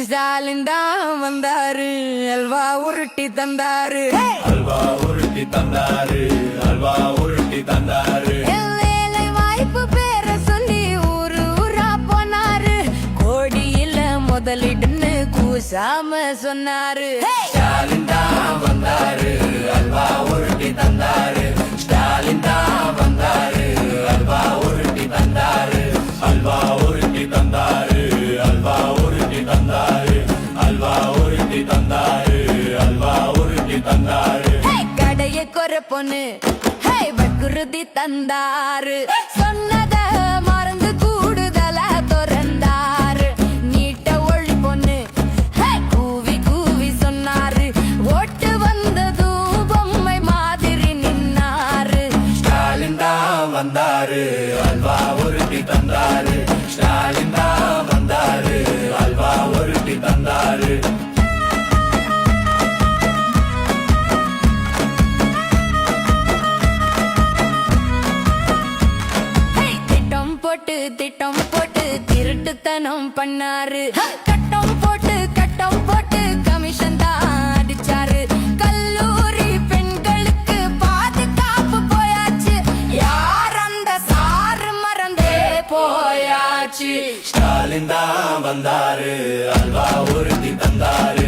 ஸ்டாலின் தான் வந்தாரு அல்வா உருட்டி தந்தாரு. அல்வா உருட்டி தந்தாரு அல்வா உருட்டி தந்தாரு. வேலை வாய்ப்பு பேர சொல்லி ஊரு ஊரா போனாரு. கோடியில முதலிடுன்னு கூசாம சொன்னாரு. ஸ்டாலின் தான் வந்தாரு அல்வா உருட்டி தந்தாரு. ஒரு பொண்ணு. ஹே வக்குருதி தந்தாரு. சொன்னத மறந்து கூடுதல துறந்தாரு. நீட்ட ஒளி பொண்ணு. ஹே கூவி கூவி சொன்னாரு. ஓட்டு வந்ததும் பொம்மை மாதிரி நின்னாரு. ஸ்டாலின் தான் வந்தாரு. அல்வா உருட்டி தந்தாரு. போட்டு திட்டம் போட்டு திருட்டுத்தனம் பண்ணாரு. கட்டம் போட்டு கட்டம் போட்டு கமிஷன் தான் அடிச்சாரு. கல்லூரி பெண்களுக்கு பாதுகாப்பு போயாச்சு. யார் அந்த சாரு மறந்தே போயாச்சு. ஸ்டாலின் தான் வந்தாரு அல்வா உறுதி தந்தாரு.